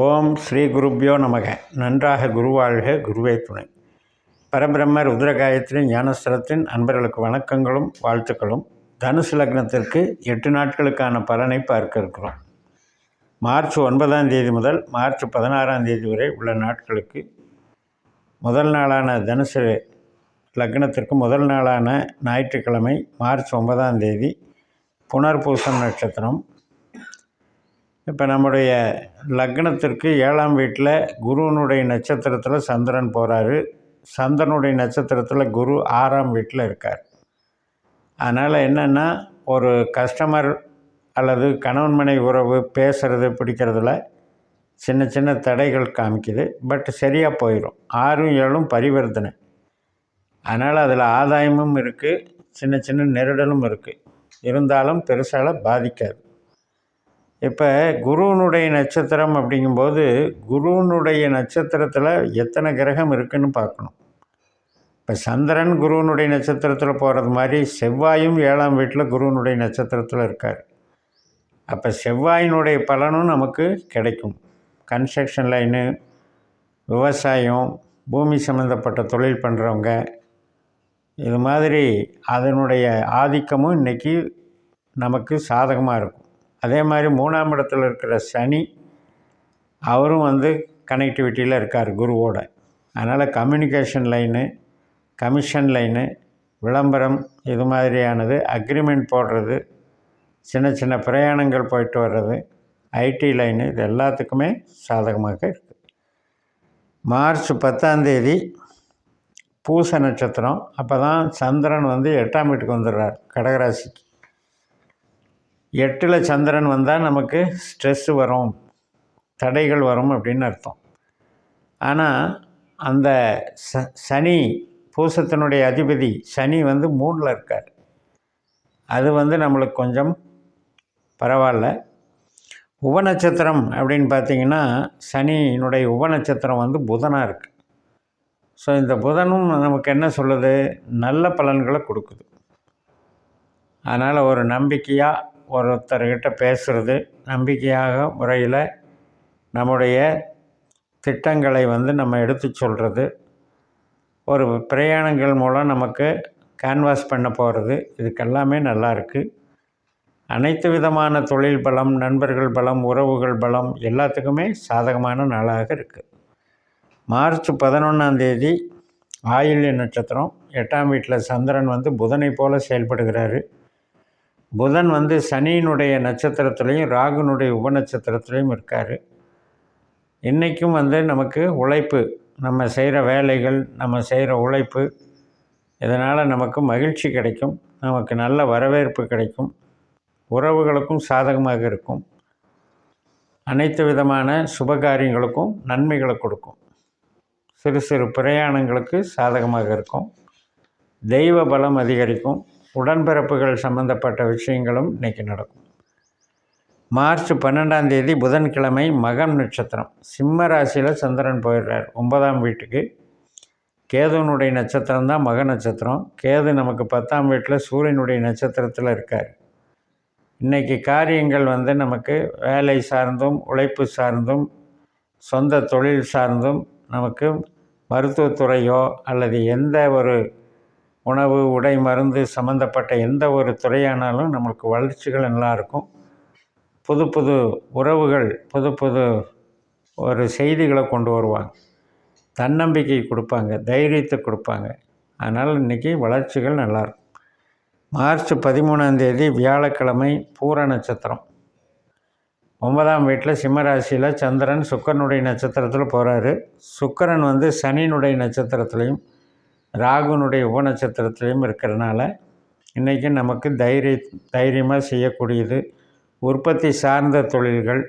ஓம் ஸ்ரீ குருப்யோ நமக. நன்றாக குருவாழ்க குருவே துணை. பரபிரம்ம ருத்ரகாயத்ரி ஞானஸ்தலத்தின் அன்பர்களுக்கு வணக்கங்களும் வாழ்த்துக்களும். தனுசு லக்னத்திற்கு எட்டு நாட்களுக்கான பலனை பார்க்க இருக்கிறோம். மார்ச் ஒன்பதாம் தேதி முதல் மார்ச் பதினாறாம் தேதி வரை உள்ள நாட்களுக்கு முதல் நாளான தனுசு லக்னத்திற்கு முதல் நாளான ஞாயிற்றுக்கிழமை மார்ச் ஒன்பதாம் தேதி புனர்பூசம் நட்சத்திரம். இப்போ நம்முடைய லக்னத்திற்கு ஏழாம் வீட்டில் குருவனுடைய நட்சத்திரத்தில் சந்திரன் போகிறாரு சந்திரனுடைய நட்சத்திரத்தில் குரு ஆறாம் வீட்டில் இருக்கார். அதனால் என்னென்னா ஒரு கஸ்டமர் அல்லது கணவன் மனை உறவு பேசுகிறது பிடிக்கிறதுல சின்ன சின்ன தடைகள் காமிக்குது. பட் சரியாக போயிடும் ஆறும் ஏழும் பரிவர்த்தனை. அதனால் அதில் ஆதாயமும் இருக்குது சின்ன சின்ன நெருடலும் இருக்குது இருந்தாலும் பெருசால பாதிக்காது. இப்போ குருவனுடைய நட்சத்திரம் அப்படிங்கும்போது குருவனுடைய நட்சத்திரத்தில் எத்தனை கிரகம் இருக்குதுன்னு பார்க்கணும். இப்போ சந்திரன் குருவனுடைய நட்சத்திரத்தில் போகிறது மாதிரி செவ்வாயும் ஏழாம் வீட்டில் குருவனுடைய நட்சத்திரத்தில் இருக்கார். அப்போ செவ்வாயினுடைய பலனும் நமக்கு கிடைக்கும். கன்ஸ்ட்ரக்ஷன் லைனு விவசாயம் பூமி சம்மந்தப்பட்ட தொழில் பண்ணுறவங்க இது மாதிரி அதனுடைய ஆதிக்கமும் இன்றைக்கி நமக்கு சாதகமாக இருக்கும். அதே மாதிரி மூணாம் இடத்துல இருக்கிற சனி அவரும் வந்து கனெக்டிவிட்டியில் இருக்கார் குருவோட. அதனால் கம்யூனிகேஷன் லைனு கமிஷன் லைனு விளம்பரம் இது மாதிரியானது அக்ரிமெண்ட் போடுறது சின்ன சின்ன பிரயாணங்கள் போயிட்டு வர்றது ஐடி லைனு இது எல்லாத்துக்குமே சாதகமாக இருக்குது மார்ச் பத்தாந்தேதி பூச நட்சத்திரம். அப்போ தான் சந்திரன் வந்து எட்டாம் வீட்டுக்கு வந்துடுறார் கடகராசிக்கு. எட்டில் சந்திரன் வந்தால் நமக்கு ஸ்ட்ரெஸ்ஸு வரும் தடைகள் வரும் அப்படின்னு அர்த்தம். ஆனால் அந்த ச சனி பூசத்தினுடைய அதிபதி சனி வந்து மூணில் இருக்கார். அது வந்து நம்மளுக்கு கொஞ்சம் பரவாயில்ல. உபநட்சத்திரம் அப்படின்னு பார்த்தீங்கன்னா சனியினுடைய உபநட்சத்திரம் வந்து புதனாக இருக்குது ஸோ இந்த புதனும் நமக்கு என்ன சொல்லுது? நல்ல பலன்களை கொடுக்குது. அதனால் ஒரு நம்பிக்கையாக ஒருத்தர்கிட்ட பேசுகிறது நம்பிக்கையாக முறையில் நம்முடைய திட்டங்களை வந்து நம்ம எடுத்து சொல்கிறது ஒரு பிரயாணங்கள் மூலம் நமக்கு கேன்வாஸ் பண்ண போகிறது இதுக்கெல்லாமே நல்லா இருக்குது அனைத்து விதமான தொழில் பலம் நண்பர்கள் பலம் உறவுகள் பலம் எல்லாத்துக்குமே சாதகமான நாளாக இருக்குது மார்ச் பதினொன்றாந்தேதி ஆயுள்ய நட்சத்திரம். எட்டாம் வீட்டில் சந்திரன் வந்து புதனை போல் செயல்படுகிறாரு. புதன் வந்து சனியினுடைய நட்சத்திரத்துலேயும் ராகுனுடைய உபநட்சத்திரத்துலேயும் இருக்கார். இன்றைக்கும் வந்து நமக்கு உழைப்பு நம்ம செய்கிற வேலைகள் நம்ம செய்கிற உழைப்பு இதனால் நமக்கு மகிழ்ச்சி கிடைக்கும் நமக்கு நல்ல வரவேற்பு கிடைக்கும் உறவுகளுக்கும் சாதகமாக இருக்கும். அனைத்து விதமான சுபகாரியங்களுக்கும் நன்மைகளை கொடுக்கும். சிறு சிறு பிரயாணங்களுக்கு சாதகமாக இருக்கும். தெய்வ பலம் அதிகரிக்கும். உடன்பிறப்புகள் சம்பந்தப்பட்ட விஷயங்களும் இன்றைக்கி நடக்கும். மார்ச் பன்னெண்டாம் தேதி புதன்கிழமை மகம் நட்சத்திரம். சிம்ம ராசியில் சந்திரன் போயிடுறார். ஒன்பதாம் வீட்டுக்கு. கேதுனுடைய நட்சத்திரம் தான் மக நட்சத்திரம். கேது நமக்கு பத்தாம் வீட்டில் சூரியனுடைய நட்சத்திரத்தில் இருக்கார். இன்றைக்கி காரியங்கள் வந்து நமக்கு வேலை சார்ந்தும் உழைப்பு சார்ந்தும் சொந்த தொழில் சார்ந்தும் நமக்கு மருத்துவத்துறையோ அல்லது எந்த ஒரு உணவு உடை மருந்து சம்மந்தப்பட்ட எந்த ஒரு துறையானாலும் நம்மளுக்கு வளர்ச்சிகள் நல்லா இருக்கும். புது புது உறவுகள் புது புது ஒரு செய்திகளை கொண்டு வருவாங்க. தன்னம்பிக்கை கொடுப்பாங்க தைரியத்தை கொடுப்பாங்க. அதனால் இன்றைக்கி வளர்ச்சிகள் நல்லாயிருக்கும் மார்ச் பதிமூணாந்தேதி வியாழக்கிழமை பூர நட்சத்திரம். ஒன்பதாம் வீட்டில் சிம்மராசியில் சந்திரன் சுக்கரனுடைய நட்சத்திரத்தில் போகிறாரு சுக்கரன் வந்து சனியினுடைய நட்சத்திரத்துலேயும் ராகுனுடைய உபநட்சத்திரத்துலேயும் இருக்கிறனால இன்றைக்கி நமக்கு தைரிய தைரியமாக செய்யக்கூடியது. உற்பத்தி சார்ந்த தொழில்கள்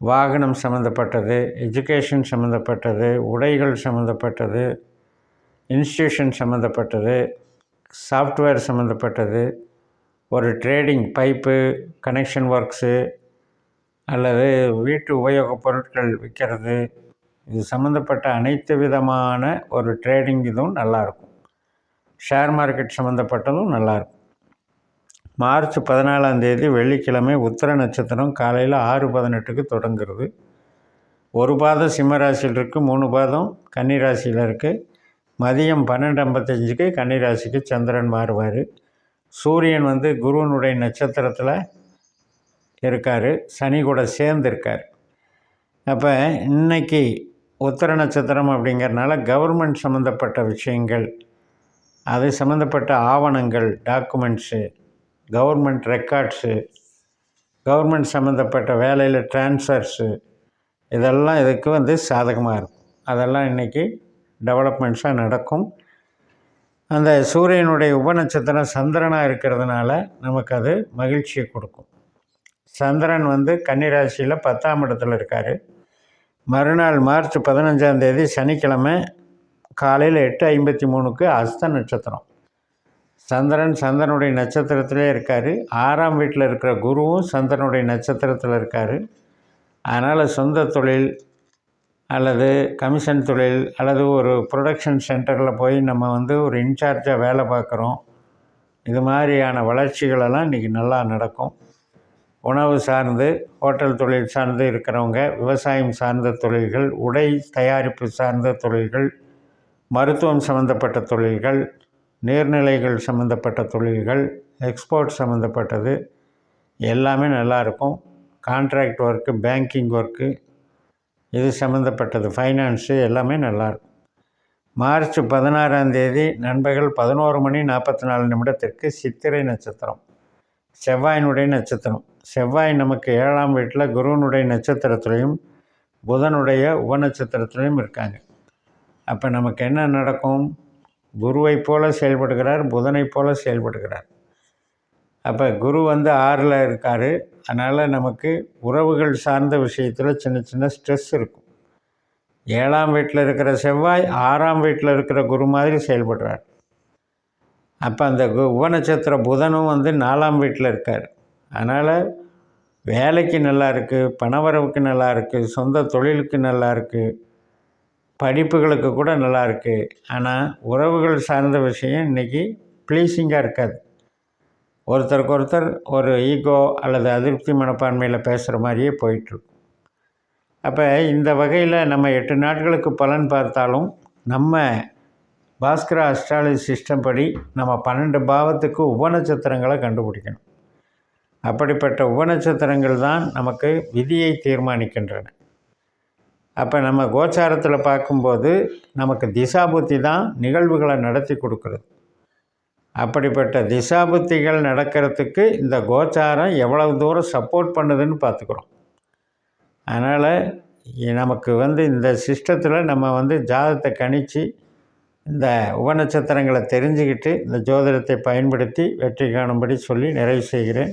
வாகனம் சம்மந்தப்பட்டது எஜுகேஷன் சம்மந்தப்பட்டது உடைகள் சம்மந்தப்பட்டது இன்ஸ்டியூஷன் சம்மந்தப்பட்டது சாஃப்ட்வேர் சம்மந்தப்பட்டது ஒரு ட்ரேடிங் பைப்பு கனெக்ஷன் ஒர்க்ஸு அல்லது வீட்டு உபயோகப் பொருட்கள் விற்கிறது இது சம்மந்தப்பட்ட அனைத்து விதமான ஒரு ட்ரேடிங் இதுவும் நல்லாயிருக்கும். ஷேர் மார்க்கெட் சம்மந்தப்பட்டதும் நல்லாயிருக்கும். மார்ச் பதினாலாம் தேதி வெள்ளிக்கிழமை உத்திர நட்சத்திரம் காலையில் ஆறு பதினெட்டுக்கு தொடங்குறது. ஒரு பாதம் சிம்மராசியில் இருக்குது மூணு பாதம் கன்னிராசியில் இருக்குது மதியம் பன்னெண்டு ஐம்பத்தஞ்சுக்கு கன்னிராசிக்கு சந்திரன் மாறுவார். சூரியன் வந்து குருவனுடைய நட்சத்திரத்தில் இருக்கார் சனி கூட சேர்ந்து இருக்கார் அப்போ இன்றைக்கி உத்தர நட்சத்திரம் அப்படிங்கிறனால கவர்மெண்ட் சம்மந்தப்பட்ட விஷயங்கள் அது சம்மந்தப்பட்ட ஆவணங்கள் டாக்குமெண்ட்ஸு கவர்மெண்ட் ரெக்கார்ட்ஸு கவர்மெண்ட் சம்மந்தப்பட்ட வேலையில் ட்ரான்ஸ்ஃபர்ஸு இதெல்லாம் இதுக்கு வந்து சாதகமாக இருக்கும். அதெல்லாம் இன்றைக்கி டெவலப்மெண்ட்ஸாக நடக்கும். அந்த சூரியனுடைய உபநட்சத்திரம் சந்திரனாக இருக்கிறதுனால நமக்கு அது மகிழ்ச்சியை கொடுக்கும். சந்திரன் வந்து கன்னிராசியில் பத்தாம் இடத்துல இருக்கார். மறுநாள் மார்ச் பதினஞ்சாந்தேதி சனிக்கிழமை காலையில் எட்டு ஐம்பத்தி மூணுக்கு அஸ்த நட்சத்திரம். சந்திரன் சந்திரனுடைய நட்சத்திரத்திலே இருக்கார். ஆறாம் வீட்டில் இருக்கிற குருவும் சந்திரனுடைய நட்சத்திரத்தில் இருக்கார். அதனால் சொந்த தொழில் அல்லது கமிஷன் தொழில் அல்லது ஒரு ப்ரொடக்ஷன் சென்டரில் போய் நம்ம வந்து ஒரு இன்சார்ஜாக வேலை பார்க்குறோம். இது மாதிரியான வளர்ச்சிகளெல்லாம் இன்றைக்கி நல்லா நடக்கும். உணவு சார்ந்து ஹோட்டல் தொழில் சார்ந்து இருக்கிறவங்க விவசாயம் சார்ந்த தொழில்கள் உடை தயாரிப்பு சார்ந்த தொழில்கள் மருத்துவம் சம்மந்தப்பட்ட தொழில்கள் நீர்நிலைகள் சம்மந்தப்பட்ட தொழில்கள் எக்ஸ்போர்ட் சம்மந்தப்பட்டது எல்லாமே நல்லாயிருக்கும் கான்ட்ராக்ட் ஒர்க்கு பேங்கிங் ஒர்க்கு இது சம்மந்தப்பட்டது ஃபைனான்ஸு எல்லாமே நல்லாயிருக்கும் மார்ச் பதினாறாம் தேதி நண்பர்கள் பதினோரு மணி நாற்பத்தி நாலு நிமிடத்திற்கு சித்திரை நட்சத்திரம். செவ்வாயினுடைய நட்சத்திரம். செவ்வாய் நமக்கு ஏழாம் வீட்டில் குருவனுடைய நட்சத்திரத்துலேயும் புதனுடைய உபநட்சத்திரத்துலேயும் இருக்காங்க. அப்போ நமக்கு என்ன நடக்கும்? குருவை போல செயல்படுகிறார் புதனை போல செயல்படுகிறார். அப்போ குரு வந்து ஆறில் இருக்கார். அதனால் நமக்கு உறவுகள் சார்ந்த விஷயத்தில் சின்ன சின்ன ஸ்ட்ரெஸ் இருக்கும். ஏழாம் வீட்டில் இருக்கிற செவ்வாய் ஆறாம் வீட்டில் இருக்கிற குரு மாதிரி செயல்படுறார். அப்போ அந்த கு உபநட்சத்திர புதனும் வந்து நாலாம் வீட்டில் இருக்கார். அதனால் வேலைக்கு நல்லா இருக்குது பணவரவுக்கு நல்லா இருக்குது சொந்த தொழிலுக்கு நல்லா இருக்குது படிப்புகளுக்கு கூட நல்லா இருக்குது ஆனால் உறவுகள் சார்ந்த விஷயம் இன்றைக்கி ப்ளீஸிங்காக இருக்காது. ஒருத்தருக்கு ஒருத்தர் ஒரு ஈகோ அல்லது அதிருப்தி மனப்பான்மையில் பேசுகிற மாதிரியே போயிட்டுருக்கும். அப்போ இந்த வகையில் நம்ம எட்டு நாட்களுக்கு பலன் பார்த்தாலும் நம்ம பாஸ்கர அஸ்ட்ராலஜி சிஸ்டம் படி நம்ம பன்னெண்டு பாவத்துக்கு உபநட்சத்திரங்களை கண்டுபிடிக்கணும். அப்படிப்பட்ட உபநட்சத்திரங்கள் தான் நமக்கு விதியை தீர்மானிக்கின்றன. அப்போ நம்ம கோச்சாரத்தில் பார்க்கும்போது நமக்கு திசாபுத்தி தான் நிகழ்வுகளை நடத்தி கொடுக்குறது. அப்படிப்பட்ட திசாபுத்திகள் நடக்கிறதுக்கு இந்த கோச்சாரம் எவ்வளவு தூரம் சப்போர்ட் பண்ணுதுன்னு பார்த்துக்குறோம். அதனால் நமக்கு வந்து இந்த சிஸ்டத்தில் நம்ம வந்து ஜாதத்தை கணித்து இந்த உபநட்சத்திரங்களை தெரிஞ்சுக்கிட்டு இந்த ஜோதிடத்தை பயன்படுத்தி வெற்றி காணும்படி சொல்லி நிறைவு செய்கிறேன்.